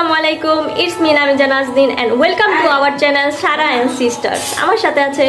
আসসালামু আলাইকুম it's me নামি জানাজদিন and welcome to our channel Sara and sisters আমার সাথে আছে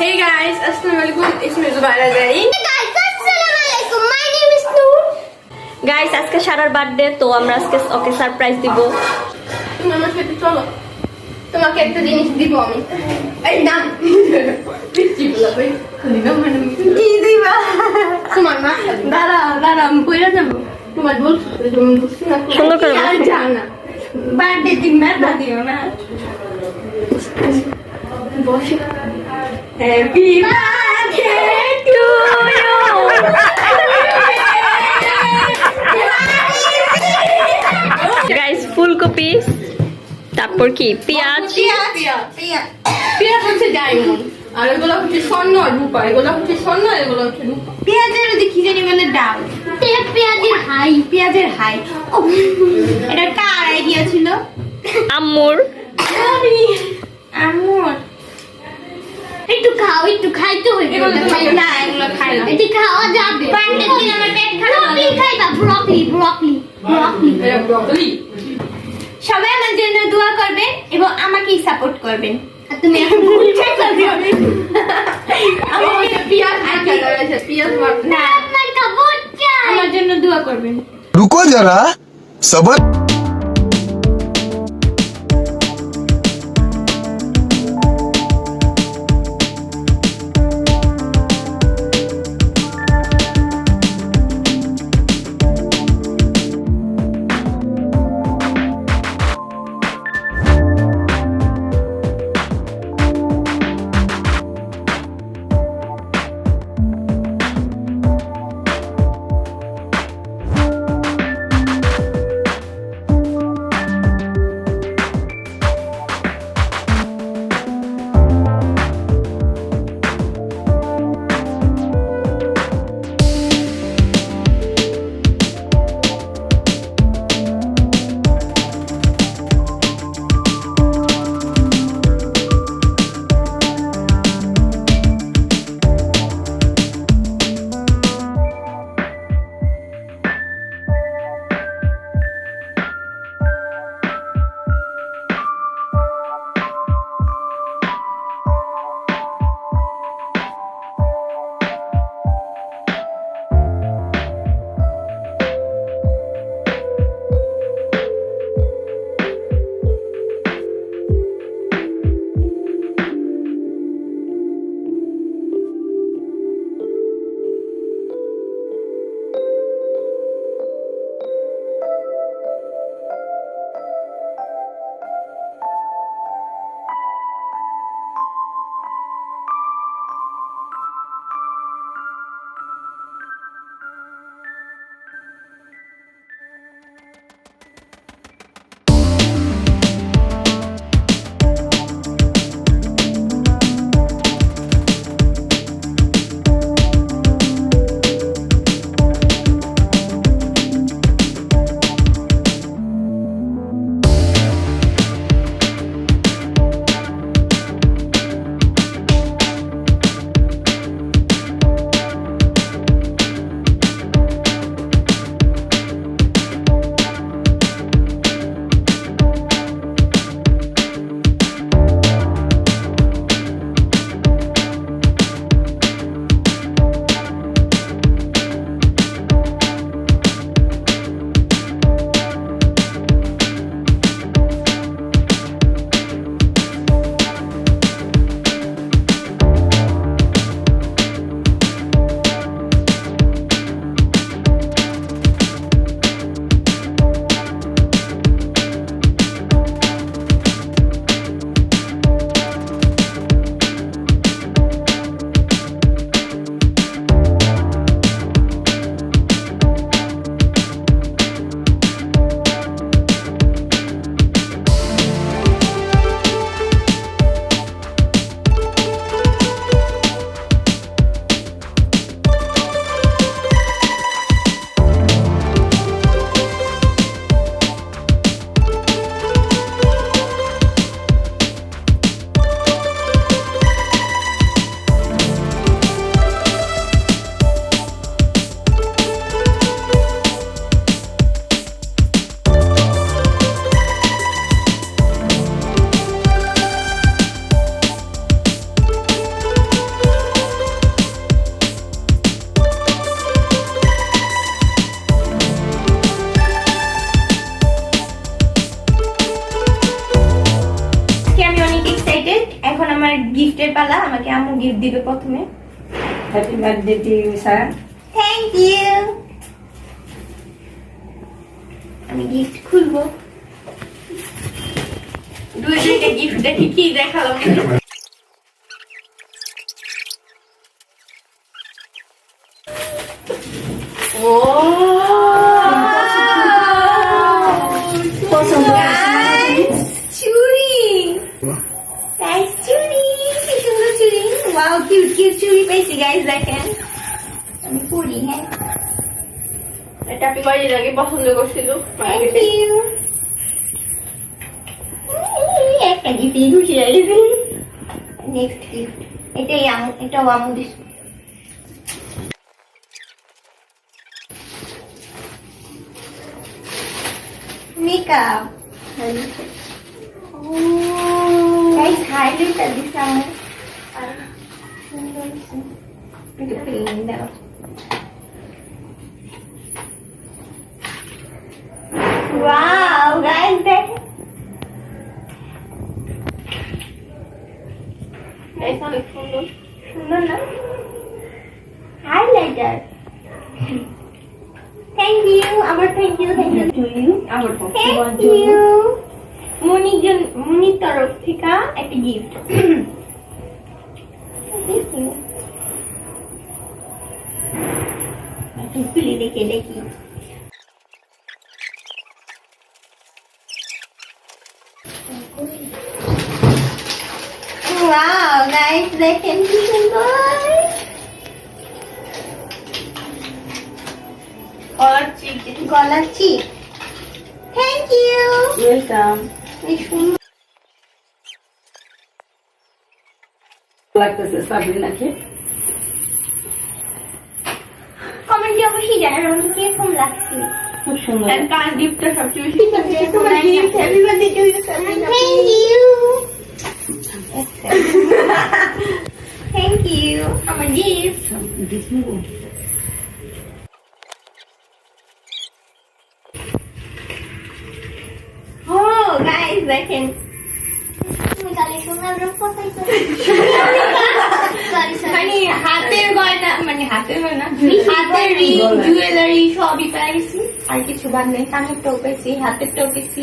Hey guys, assalamu alaikum. My name is Noor. Guys আজকে সারার বার্থডে তো আমরা আজকে ওকে সারপ্রাইজ দিব। তুমি আমার সাথে চলো। তোমাকে একটা জিনিস দিব আমি। এই নাম পিচ্ছি বলা ভাই দিবা মানে। কি দিবা? তোমার না দাঁড়া দাঁড়া আমি কইরা যাব। তোমার বলছো তুমি বুঝছি না। সুন্দর করে আর বলছো। যা না বার্থডে দিন না না দিও না বসে হ্যাপি বার্থডে টু গাইস ফুলকপি তারপর কি পেঁয়াজ পেঁয়াজ হচ্ছে ডায়মন্ড আর এগুলো হচ্ছে স্বর্ণ আর রূপা এগুলো হচ্ছে স্বর্ণ আর এগুলো হচ্ছে রূপা পেঁয়াজের ওই যে কি জানি বলে ডাল তেল পেঁয়াজের হাই পেঁয়াজের হাই। এটা কার আইডিয়া ছিল? আম্মুর। আমার একটু খাও একটু খাইতে হইবে। এগুলো তো খাইও না এগুলো খাই না। এটি খাওয়া যাবে। বার্থডে দিন আমার পেট খারাপ ব্রকলি খাইবা ব্রকলি ব্রকলি ব্রকলি ব্রকলি সবাই আমার জন্য দোয়া করবেন এবং আমাকেই সাপোর্ট করবেন। আর তুমি এখন ভুল খাইবা আমার হচ্ছে পেঁয়াজ না আমার জন্য দোয়া করবেন। রুকো যারা সবার গিফটের পালা আমাকে আম্মু গিফট দিবে প্রথমে। Happy birthday to you sir thank you আমি গিফট খুলবো। দুই দুইটা গিফট দেখি কি দেখালাম ও। কিউট চুড়ি পেয়েছি গাইস দেখেন আমি পড়ি হ্যাঁ। এটা আপনি কয়দিন আগে পছন্দ করছিল থ্যাংক ইউ একটা গিফট খুশি হয়ে গেছি। নেক্সট গিফট এটাই আমু এটাও আমু this makeup guys highlighter this আমু সুন্দর ওয়াও গাইস দেখেন গাইস অনেক সুন্দর সুন্দর না হাইলাইটার থ্যাংক ইউ আমার thank you thank you to you আমার থ্যাংক ইউ মনির মনির তরফ থেকে একটা gift খুলে দেখে দেখি Wow, guys, দেখেন কি সুন্দর কলার চিকেন গলার চিপ থ্যাংক ইউ ওয়েলকাম এই সুন্দর লাগতেছে সাবরিনাকে অবশ্যই জানান আমাকে কীরকম লাগছে খুব সুন্দর আর কার গিফটটা সবচেয়ে বেশি তোমার gift, happy birthday to you, Sabrina. Thank you. Thank you. আমার gift. Oh, guys, দেখেন তুমি কালে সোনার রূপ কোথায় মানে হাতের গয়না মানে হাতের গয়না হাতের রিং জুয়েলারি সবই পাইছি আর কিছু বাদ নেই কানের টোপ পেয়েছি হাতের টোপ পেয়েছি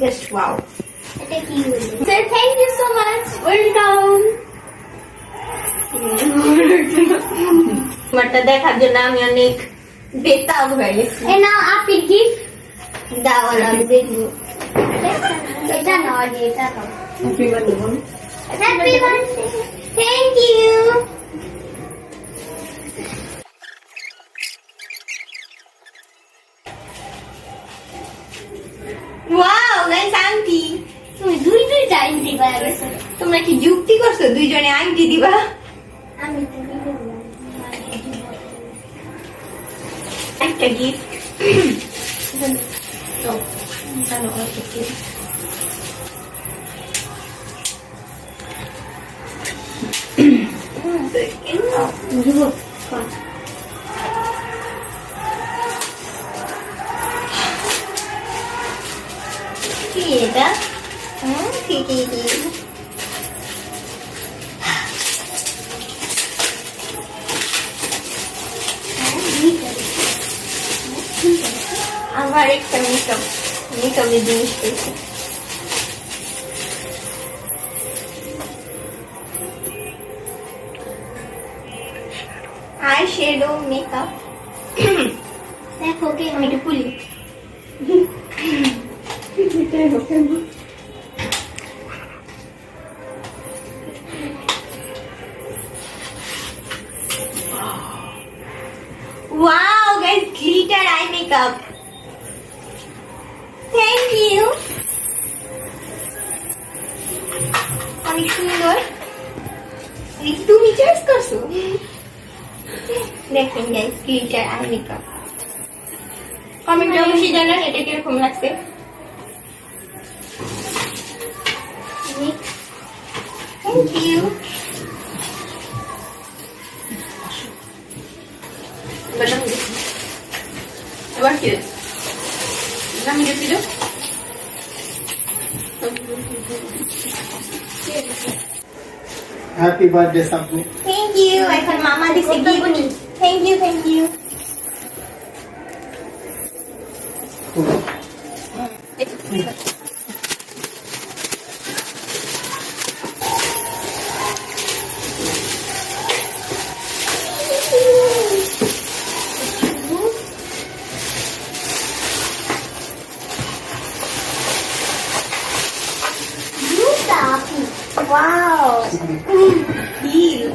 জাস্ট ওয়াও এটা কি sir thank you so much welcome তোমারটা দেখার জন্য আমি অনেক বেতাব হয়ে গেছি। এ নাও আপের গিফট দাও আর আমি দেখব। এটা নাও যে এটা happy birthday happy birthday thank you wow nice aunty তুমি দুই দুই টাইম দিবা তোমরা কি যুক্তি করছ? দুইজনে আংটি দিবা? আমি একটা গিফট আমার একটা মেকআপ মেকআপের জিনিস পেয়েছি। আই শ্যাডো মেকআপ দেখো কে আমি একটু খুলি। guys, glitter eye makeup. Thank you. অনেক সুন্দর। তুমি চয়েস করছ? দেখেন গাইস গ্লিটার আই মেকআপ কমেন্টে অবশ্যই জানান এটা কীরকম লাগছে? থ্যাংক ইউ এবার কি নাম গেছিল হ্যাপি বার্থডে সাপু থ্যাংক ইউ এখন মামা দিছে gift thank you thank you Wow! Deal.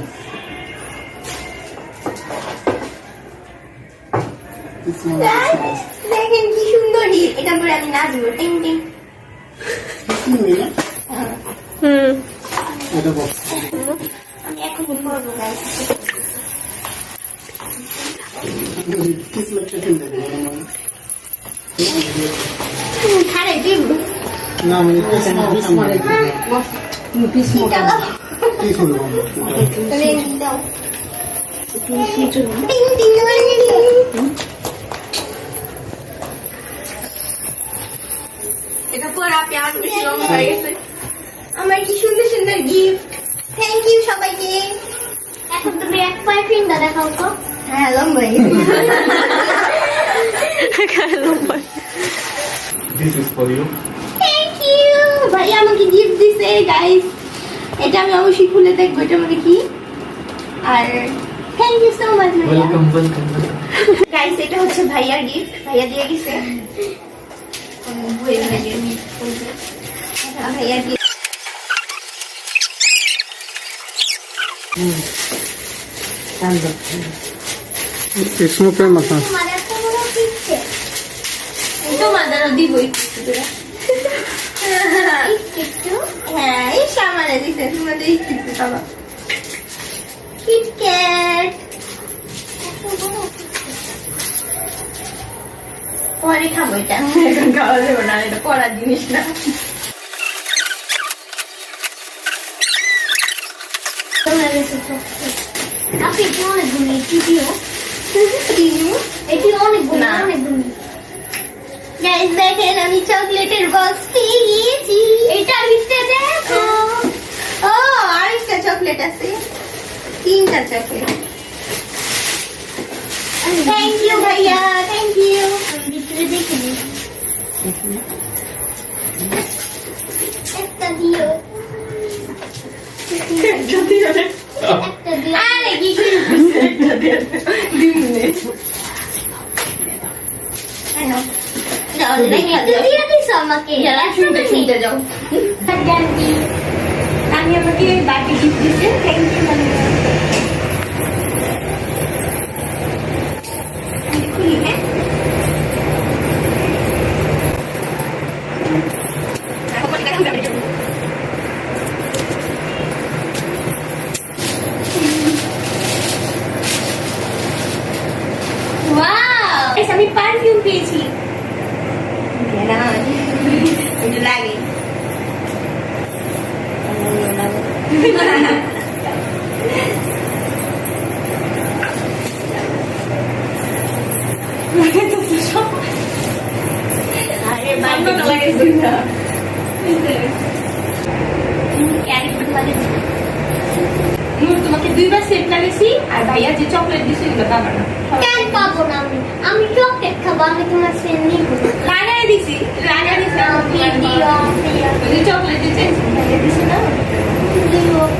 Guys, দেখেন কি সুন্দর ডিল এটা পরে আমি নাচবো টিং টিং। হুম। আমি এখনই করব গাইস না আমি পিস কি করব আপনি আমার বেশি হয়ে গেছে। আমার কি সুন্দর সুন্দর গিফট থ্যাংক ইউ সবাইকে। এখন তুমি এক পায়ে ফিঙ্গার দেখাও তো। হ্যাঁ লম্বাই this is for you thank you ভাই আমাকে গিফট দিছে গাইস এটা আমি অবশ্যই খুলে দেখব এটা মানে কি? আর thank you so much welcome welcome guys এটা হচ্ছে ভাইয়ার গিফট ভাইয়া দিয়ে গেছে তোমার দ্বারা দিবই কিছু করে। একটু হ্যাঁ এই সামানে দিছে তোমাদের একটু বাবা কিটক্যাট পরে খাব এটা এখন খাওয়া যাবে না এটা পড়ার জিনিস না। আপনি এটি অনেক গুণ এটি এটি অনেক গুণ অনেক গুণ। গাইস দেখেন আমি চকলেটের বক্স পেয়ে গিয়েছি। এটার ভিতরে দেখো। ও আরেকটা চকলেট আছে। তিনটা চকলেট। থ্যাংক ইউ ভাইয়া। ভিতরে দেখে নিই একটা দিও একটা দিও আরে কি শুরু করছে কেন যাও লেগে দিয়ে দিস আমাকে শুনতে শুনতে যাও গান্ধী আমি আমাকে বাকি গিফট দিতে থ্যাংক ইউ মানে খুলি হ্যাঁ ওয়াও Guys, আমি পারফিউম পেয়েছি না একটু লাগে আরে বান্ধব লাগাইছি না ক্যারেক্টার লাগে নূর তোমাকে দুইবার সেট লাগাইছি আর ভাইয়া যে চকলেট দিছে এগুলো তো আমার না কেন পাবো না আমি আমি চকলেট খাব আমি তোমার সেন নিব লাগাই দিছি লাগাই দিছি দিও দিও ওই যে চকলেট দিছে ভাইয়া দিছে না দিও এটা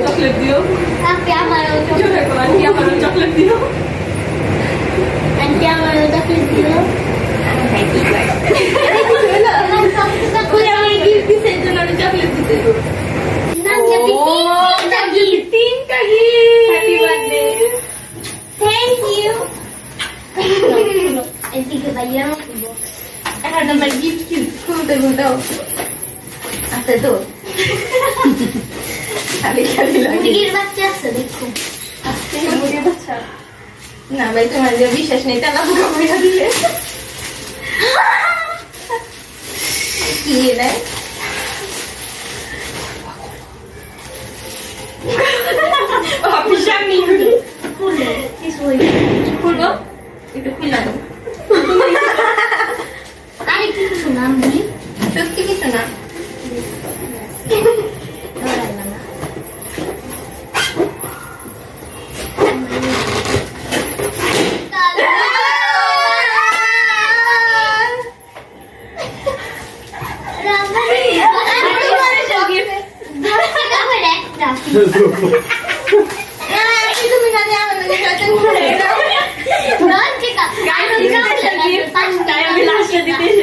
चॉकलेट दियो क्या मारो Thank you. বেগুনটাও আছে তো না ভাই তোমার যে বিশ্বাস নেই তালা বুড়া দিলে কি দেয় একটু খুললাম আরে কিছু নাম নেই Tugtugit na. Wala na na.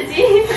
Thank you.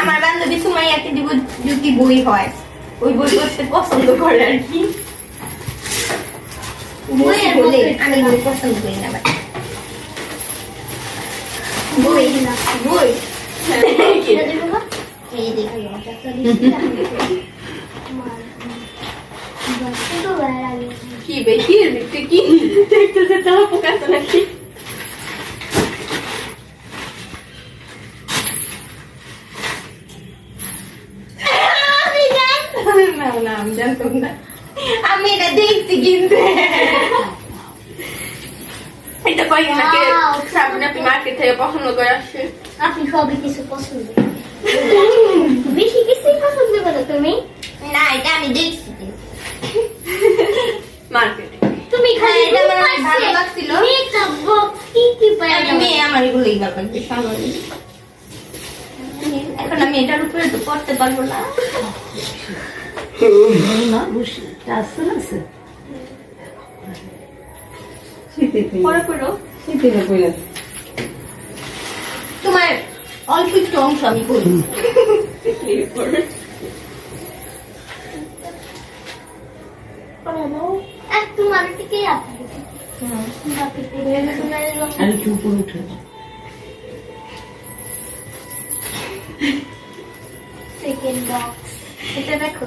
আমার বান্ধবী সুমাইয়াকে দিব যদি বই হয়। ওই বই পড়তে পছন্দ করে আর কি। আমি বই পছন্দ করি না বই বই। কি বে কি লিখতে কি? দেখতেছে তারা পোকাতে নাকি না না আমি জানতাম না। আমি এটা দেখছি কিন্তু। এটা. আপনি মার্কেট থেকে পছন্দ করে আসছে। আপনি সবই কিছু পছন্দ বেশি কিছুই পছন্দ করো তুমি? না এটা আমি দেখছি মার্কেটে তুমি খালি হ্যাঁ, এটা আমার ভালো লাগছিল। মেকআপ বক্স কি কি পাই আমি আমার এখন আমি এটার উপরে তো পড়তে পারব না। তোমার অল্প একটু অংশ আমি করি তোমার থেকে আমি চুপ করে উঠে সেকেন্ড বক্স এটা দেখো।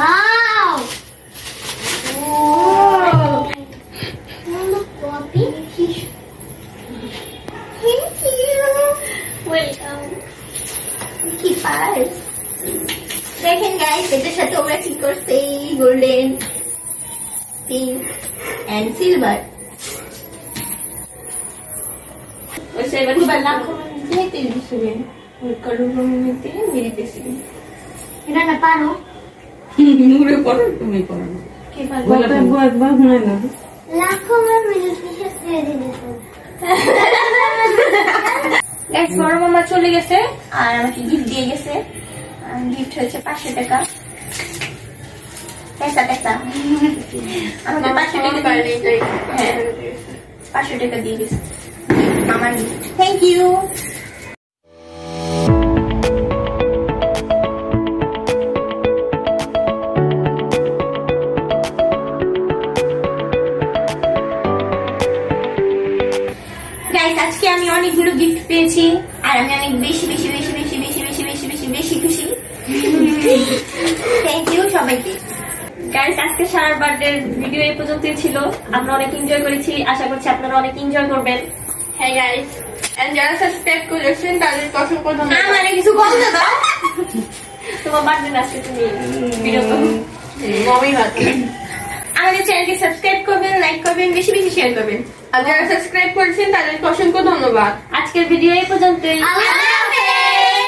Wow! Wow! Copy. Thank you. Welcome. কি পার্স দেখেন গাইস এটার সাথে ওরা কি করছে golden pink and silver. Observa que bala comúnmente y visible. El color comúnmente es muy visible. Mira la paro. নূরে পড়ো তুমি করে বড় মামা চলে গেছে আর আমাকে গিফট দিয়ে গেছে। গিফট হয়েছে পাঁচশো টাকা। পেসা পেসা আমাকে পাঁচশো টাকা হ্যাঁ পাঁচশো টাকা দিয়ে গেছে। মামার থ্যাংক ইউ অনেকগুলো গিফট পেয়েছি আর আমি অনেক বেশি বেশি বেশি বেশি বেশি বেশি বেশি বেশি বেশি খুশি। থ্যাংক ইউ সবাইকে। গাইস আজকে সারার বার্থডে ভিডিও এই পর্যন্তই ছিল। আমরা অনেক এনজয় করেছি। আশা করছি আপনারা অনেক এনজয় করবেন। হ্যাঁ গাইস এন্ড যারা সাবস্ক্রাইব করেছেন তাদের অসংখ্য ধন্যবাদ মানে কিছু বলতে দাও তোমার বার্থডে আজকে তুমি ভিডিও মমি ভাতে আমাদের চ্যানেলকে সাবস্ক্রাইব করবেন লাইক করবেন বেশি বেশি শেয়ার করবেন। আর যারা সাবস্ক্রাইব করেছেন তাদেরকে অসংখ্য ধন্যবাদ। আজকের ভিডিও এই পর্যন্তই।